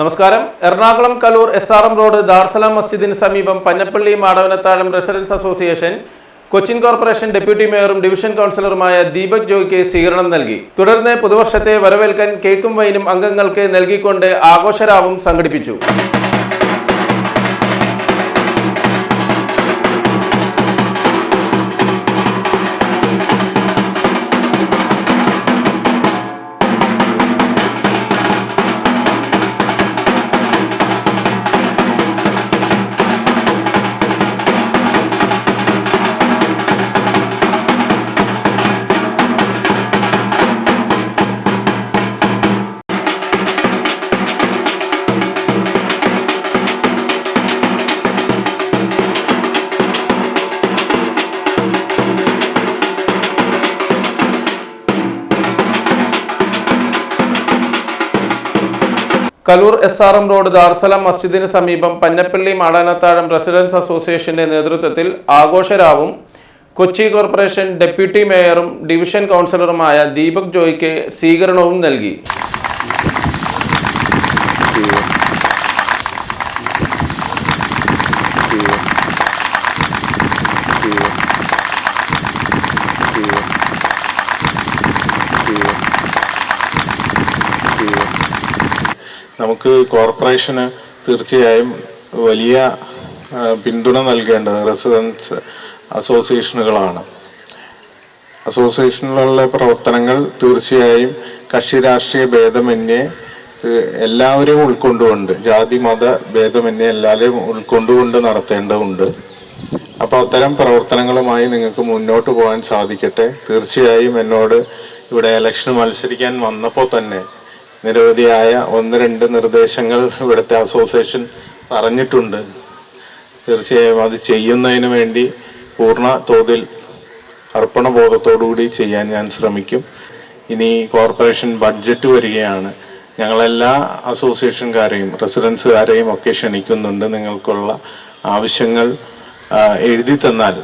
നമസ്കാരം. Ernakulam Kaloor S R M road Darussalam മസ്ജിദിന് സമീപം Pannappally Madavanathazham residents association Cochin corporation deputy മേയറും division കൗൺസിലറുമായ ദീപക് ജോയ്ക്ക് സ്വീകരണം നൽകി. തുടർന്ന് പുതുവർഷത്തെ വരവേൽക്കാൻ കേക്കും വൈനും അംഗങ്ങൾക്ക് നൽകിക്കൊണ്ട് ആഘോഷരാവും സംഘടിപ്പിച്ചു. Kaloor S R M road Darussalam മസ്ജിദിന് സമീപം പന്നപ്പള്ളി മാടാനത്താഴം റെസിഡൻസ് അസോസിയേഷന്റെ നേതൃത്വത്തിൽ ആഘോഷരാവും കൊച്ചി കോർപ്പറേഷൻ ഡെപ്യൂട്ടി മേയറും ഡിവിഷൻ കൗൺസിലറുമായ ദീപക് ജോയ്ക്ക് സ്വീകരണവും നൽകി. നമുക്ക് കോർപ്പറേഷന് തീർച്ചയായും വലിയ പിന്തുണ നൽകേണ്ടത് റെസിഡൻസ് അസോസിയേഷനുകളാണ്. അസോസിയേഷനിലുള്ള പ്രവർത്തനങ്ങൾ തീർച്ചയായും കക്ഷി രാഷ്ട്രീയ ഭേദമന്യേ എല്ലാവരെയും ഉൾക്കൊണ്ടുകൊണ്ട് ജാതി മത ഭേദമന്യേ എല്ലാവരെയും ഉൾക്കൊണ്ടുകൊണ്ട് നടത്തേണ്ടതുണ്ട്. അപ്പോൾ അത്തരം പ്രവർത്തനങ്ങളുമായി നിങ്ങൾക്ക് മുന്നോട്ട് പോകാൻ സാധിക്കട്ടെ. തീർച്ചയായും എന്നോട് ഇവിടെ ഇലക്ഷന് മത്സരിക്കാൻ വന്നപ്പോൾ തന്നെ നിരവധിയായ ഒന്ന് രണ്ട് നിർദ്ദേശങ്ങൾ ഇവിടുത്തെ അസോസിയേഷൻ പറഞ്ഞിട്ടുണ്ട്. തീർച്ചയായും അത് ചെയ്യുന്നതിന് വേണ്ടി പൂർണ തോതിൽ അർപ്പണബോധത്തോടുകൂടി ചെയ്യാൻ ഞാൻ ശ്രമിക്കും. ഇനി കോർപ്പറേഷൻ ബഡ്ജറ്റ് വരികയാണ്. ഞങ്ങളെല്ലാ അസോസിയേഷൻകാരെയും റെസിഡൻസുകാരെയും ഒക്കെ ക്ഷണിക്കുന്നുണ്ട്. നിങ്ങൾക്കുള്ള ആവശ്യങ്ങൾ എഴുതി തന്നാൽ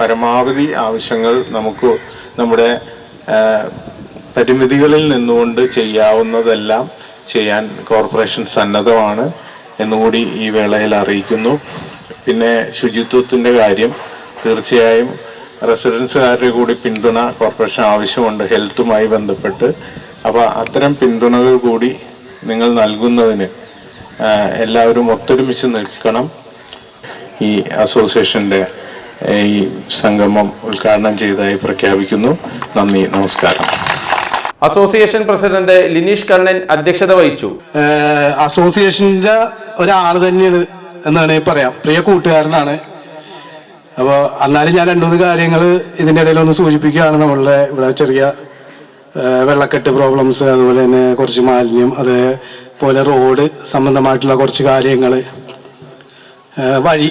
പരമാവധി ആവശ്യങ്ങൾ നമുക്ക് നമ്മുടെ പരിമിതികളിൽ നിന്നുകൊണ്ട് ചെയ്യാവുന്നതെല്ലാം ചെയ്യാൻ കോർപ്പറേഷൻ സന്നദ്ധമാണ് എന്നുകൂടി ഈ വേളയിൽ അറിയിക്കുന്നു. പിന്നെ ശുചിത്വത്തിന്റെ കാര്യം തീർച്ചയായും റെസിഡൻസുകാരുടെ കൂടി പിന്തുണ കോർപ്പറേഷൻ ആവശ്യമുണ്ട് ഹെൽത്തുമായി ബന്ധപ്പെട്ട്. അപ്പോൾ അത്തരം പിന്തുണകൾ കൂടി നിങ്ങൾ നൽകുന്നതിന് എല്ലാവരും ഒത്തൊരുമിച്ച് നിൽക്കണം. ഈ അസോസിയേഷന്റെ ഈ സംഗമം ഉദ്ഘാടനം ചെയ്തതായി പ്രഖ്യാപിക്കുന്നു. നന്ദി നമസ്കാരം. അസോസിയേഷൻ പ്രസിഡന്റ് ലിനീഷ് കണ്ണൻ അധ്യക്ഷത വഹിച്ചു. അസോസിയേഷന്റെ ഒരാൾ തന്നെയാണ് എന്നാണ് പറയാം. പ്രിയ കൂട്ടുകാരനാണ്. അപ്പോൾ എന്നാലും ഞാൻ രണ്ടു മൂന്ന് കാര്യങ്ങൾ ഇതിന്റെ ഇടയിൽ ഒന്ന് സൂചിപ്പിക്കുകയാണ്. നമ്മളുടെ ഇവിടെ ചെറിയ വെള്ളക്കെട്ട് പ്രോബ്ലംസ് അതുപോലെ തന്നെ കുറച്ച് മാലിന്യം അതേപോലെ റോഡ് സംബന്ധമായിട്ടുള്ള കുറച്ച് കാര്യങ്ങൾ വഴി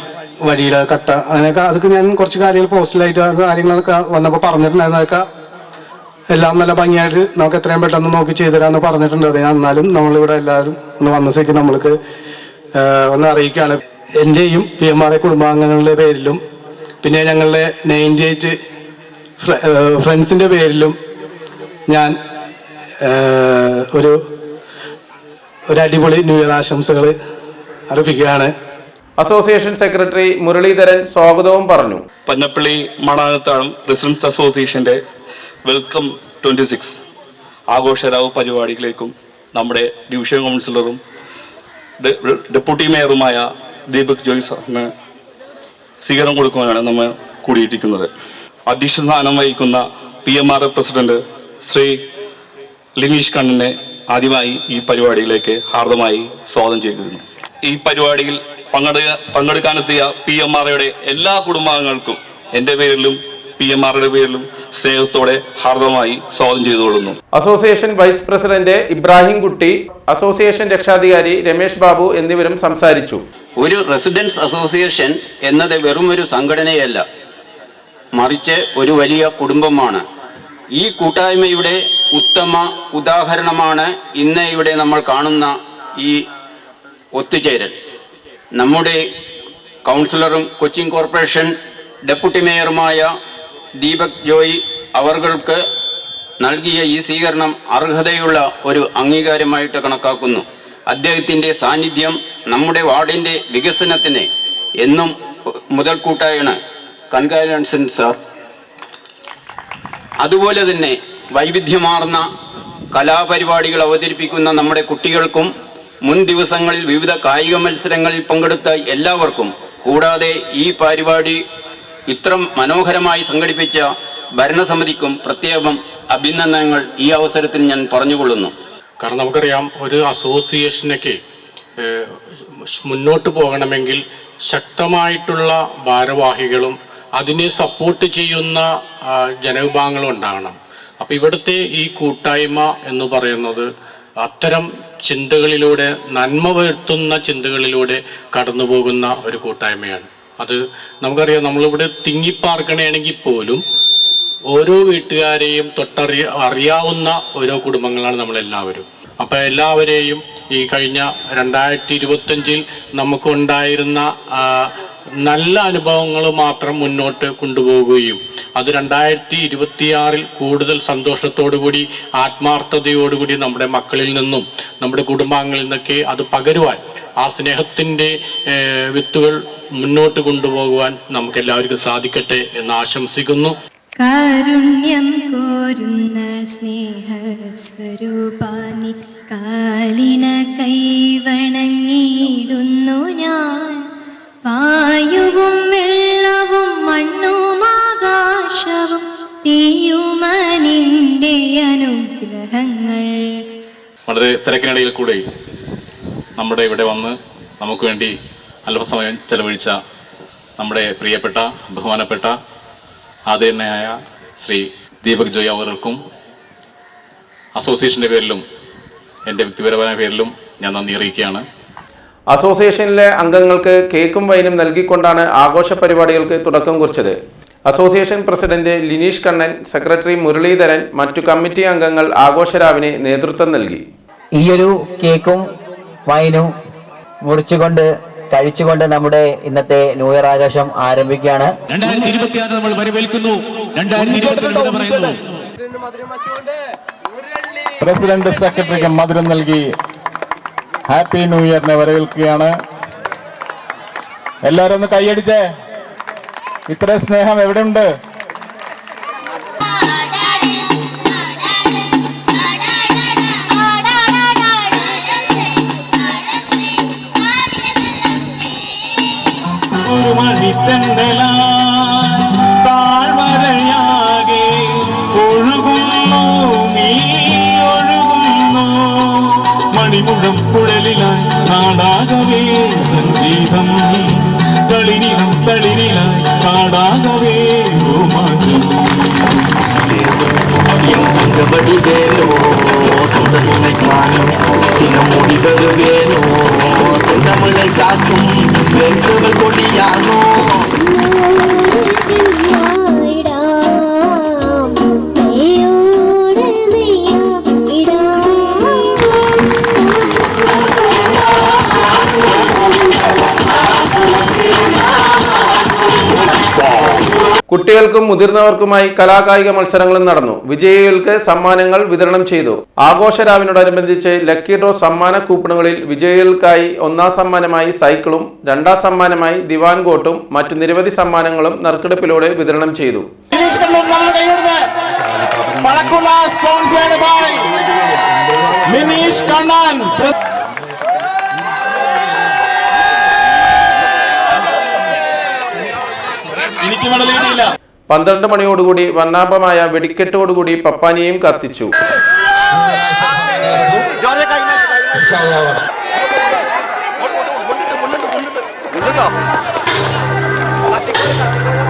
വഴിയിലെ കട്ട അങ്ങനെയൊക്കെ അതൊക്കെ ഞാൻ കുറച്ച് കാര്യങ്ങൾ പോസ്റ്റലായിട്ട് കാര്യങ്ങളൊക്കെ വന്നപ്പോൾ പറഞ്ഞിട്ടുണ്ടായിരുന്നു. അതൊക്കെ എല്ലാം നല്ല ഭംഗിയായിട്ട് നമുക്ക് എത്രയും പെട്ടെന്ന് നോക്കി ചെയ്തുതരാമെന്ന് പറഞ്ഞിട്ടുണ്ട്. അത് ഞാൻ എന്നാലും നമ്മളിവിടെ എല്ലാവരും ഒന്ന് വന്ന സ്ഥിതിക്ക് നമ്മൾക്ക് ഒന്ന് അറിയിക്കുകയാണ്. എന്റെയും പി എം ആർ കുടുംബാംഗങ്ങളുടെ പേരിലും പിന്നെ ഞങ്ങളുടെ നയന്റി എയ്റ്റ് ഫ്രണ്ട്സിന്റെ പേരിലും ഞാൻ ഒരു ഒരു അടിപൊളി ന്യൂ ഇയർ ആശംസകൾ അർപ്പിക്കുകയാണ്. അസോസിയേഷൻ സെക്രട്ടറി മുരളീധരൻ സ്വാഗതവും പറഞ്ഞു. പന്നപ്പള്ളി മണാനത്താഴം റെസിഡൻസ് അസോസിയേഷന്റെ വെൽക്കം ട്വന്റി സിക്സ്. ആഘോഷരാവ് പരിപാടിയിലേക്കും നമ്മുടെ ഡിവിഷൻ കൗൺസിലറും ഡെപ്യൂട്ടി മേയറുമായ ദീപക് ജോയ് സാറിന് സ്വീകരണം കൊടുക്കുവാനാണ് നമ്മൾ കൂടിയിട്ടിരിക്കുന്നത് അധ്യക്ഷ സ്ഥാനം വഹിക്കുന്ന P M R president Shri Lineesh കണ്ണനെ ആദ്യമായി ഈ പരിപാടിയിലേക്ക് ഹാർദമായി സ്വാഗതം ചെയ്തിരുന്നു. ഈ പരിപാടിയിൽ പങ്കെടുക്ക പങ്കെടുക്കാനെത്തിയ പി എം ആർയുടെ എല്ലാ കുടുംബാംഗങ്ങൾക്കും എന്റെ പേരിലും പി എം ആറുടെ പേരിലും സ്നേഹത്തോടെ ഹാർദമായി സ്വാഗതം ചെയ്തുകൊള്ളുന്നു. Association vice president Ibrahim Kutty association രക്ഷാധികാരി രമേശ് ബാബു എന്നിവരും സംസാരിച്ചു. ഒരു റെസിഡൻസ് അസോസിയേഷൻ എന്നത് വെറും ഒരു സംഘടനയല്ല. മറിച്ച് ഒരു വലിയ കുടുംബമാണ്. ഈ കൂട്ടായ്മയുടെ ഉത്തമ ഉദാഹരണമാണ് ഇന്ന് ഇവിടെ നമ്മൾ കാണുന്ന ഈ ഒത്തുചേരൽ. നമ്മുടെ കൗൺസിലറും കൊച്ചിൻ കോർപ്പറേഷൻ ഡെപ്യൂട്ടി മേയറുമായ ദീപക് ജോയി അവർക്ക് നൽകിയ ഈ സ്വീകരണം അർഹതയുള്ള ഒരു അംഗീകാരമായിട്ട് കണക്കാക്കുന്നു. അദ്ദേഹത്തിന്റെ സാന്നിധ്യം നമ്മുടെ വാർഡിന്റെ വികസനത്തിന് എന്നും മുതൽക്കൂട്ടായാണ്. Congratulation sir. അതുപോലെ തന്നെ വൈവിധ്യമാർന്ന കലാപരിപാടികൾ അവതരിപ്പിക്കുന്ന നമ്മുടെ കുട്ടികൾക്കും മുൻ ദിവസങ്ങളിൽ വിവിധ കായിക മത്സരങ്ങളിൽ പങ്കെടുത്ത എല്ലാവർക്കും കൂടാതെ ഈ പരിപാടി ഇത്ര മനോഹരമായി സംഘടിപ്പിച്ച ഭരണസമിതിക്കും പ്രത്യേകം അഭിനന്ദനങ്ങൾ ഈ അവസരത്തിൽ ഞാൻ പറഞ്ഞുകൊള്ളുന്നു. കാരണം നമുക്കറിയാം ഒരു അസോസിയേഷനൊക്കെ മുന്നോട്ട് പോകണമെങ്കിൽ ശക്തമായിട്ടുള്ള ഭാരവാഹികളും അതിനെ സപ്പോർട്ട് ചെയ്യുന്ന ജനവിഭാഗങ്ങളും ഉണ്ടാകണം. അപ്പം ഇവിടുത്തെ ഈ കൂട്ടായ്മ എന്ന് പറയുന്നത് അത്തരം ചിന്തകളിലൂടെ നന്മ വരുത്തുന്ന ചിന്തകളിലൂടെ കടന്നു പോകുന്ന ഒരു കൂട്ടായ്മയാണ്. അത് നമുക്കറിയാം നമ്മളിവിടെ തിങ്ങിപ്പാർക്കണയാണെങ്കിൽ പോലും ഓരോ വീട്ടുകാരെയും തൊട്ടറിയ അറിയാവുന്ന ഓരോ കുടുംബങ്ങളാണ് നമ്മളെല്ലാവരും. അപ്പം എല്ലാവരെയും ഈ കഴിഞ്ഞ രണ്ടായിരത്തി ഇരുപത്തഞ്ചിൽ നമുക്കുണ്ടായിരുന്ന നല്ല അനുഭവങ്ങൾ മാത്രം മുന്നോട്ട് കൊണ്ടുപോവുകയും അത് രണ്ടായിരത്തി ഇരുപത്തിയാറിൽ കൂടുതൽ സന്തോഷത്തോടുകൂടി ആത്മാർത്ഥതയോടുകൂടി നമ്മുടെ മക്കളിൽ നിന്നും നമ്മുടെ കുടുംബാംഗങ്ങളിൽ നിന്നൊക്കെ അത് പകരുവാൻ ആ സ്നേഹത്തിന്റെ വിത്തുകൾ മുന്നോട്ട് കൊണ്ടുപോകുവാൻ നമുക്ക് എല്ലാവർക്കും സാധിക്കട്ടെ എന്ന് ആശംസിക്കുന്നു. കാരുണ്യം കോരുന്ന സ്നേഹസ്വരൂപാനി കാലിന കൈവണങ്ങിയിടുന്നു ഞാൻ. വായുവും വെള്ളവും മണ്ണും ആകാശവും തീയുമനിന്റെ അനുഗ്രഹങ്ങൾ. വളരെ തിരക്കിനിടയിൽ കൂടെ നമ്മുടെ ഇവിടെ വന്ന് നമുക്ക് വേണ്ടി അല്പസമയം ചെലവഴിച്ച നമ്മുടെ പ്രിയപ്പെട്ട ബഹുമാനപ്പെട്ട ആദരണയായ ശ്രീ ദീപക് ജോയ് അവർക്കും അസോസിയേഷന്റെ പേരിലും എന്റെ വ്യക്തിപരമായ പേരിലും ഞാൻ നന്ദി അറിയിക്കുകയാണ്. അസോസിയേഷനിലെ അംഗങ്ങൾക്ക് കേക്കും വൈനും നൽകിക്കൊണ്ടാണ് ആഘോഷ പരിപാടികൾക്ക് തുടക്കം കുറിച്ചത്. Association president Lineesh Kannan secretary Muraleedharan മറ്റു കമ്മിറ്റി അംഗങ്ങൾ ആഘോഷരാവിന് നേതൃത്വം നൽകി. ഈയൊരു കേക്കും വൈനും മുറിച്ചുകൊണ്ട് കഴിച്ചുകൊണ്ട് നമ്മുടെ ഇന്നത്തെ ന്യൂ ഇയർ ആഘോഷം ആരംഭിക്കുകയാണ്. രണ്ടായിരത്തി ഇരുപത്തി ആറ് നമ്മൾ വരവേൽക്കുന്നു. രണ്ടായിരത്തി ഇരുപത്തി പറയുന്നു. പ്രസിഡന്റ് സെക്രട്ടറിക്ക് മധുരം നൽകി ഹാപ്പി ന്യൂ ഇയറിനെ വരവേൽക്കുകയാണ്. എല്ലാവരും ഒന്ന് കൈയടിച്ചേ. ഇത്ര സ്നേഹം എവിടെയുണ്ട്? മണിത്തന്നലായി താഴ്വരയാകെ ഒഴുകുന്നു നീ ഒഴുകുന്നു. മണിമുഴം കുഴലിലായി നാടാകവേ സംഗീതം. കളിനിടം തളിരിലായി കുട്ടികൾക്കും മുതിർന്നവർക്കുമായി കലാകായിക മത്സരങ്ങളും നടന്നു. വിജയികൾക്ക് സമ്മാനങ്ങൾ വിതരണം ചെയ്തു. ആഘോഷരാവിനോടനുബന്ധിച്ച് ലക്കി ഡ്രോ സമ്മാന കൂപ്പണുകളിൽ വിജയികൾക്കായി ഒന്നാം സമ്മാനമായി സൈക്കിളും രണ്ടാം സമ്മാനമായി ദിവാൻ കോട്ടും മറ്റു നിരവധി സമ്മാനങ്ങളും നറുക്കെടുപ്പിലൂടെ വിതരണം ചെയ്തു. Sponsored by Mineesh Kannan. പന്ത്രണ്ട് മണിയോടുകൂടി വർണാഭമായ വെടിക്കെട്ടോടുകൂടി പപ്പാനിയും കത്തിച്ചു ോ.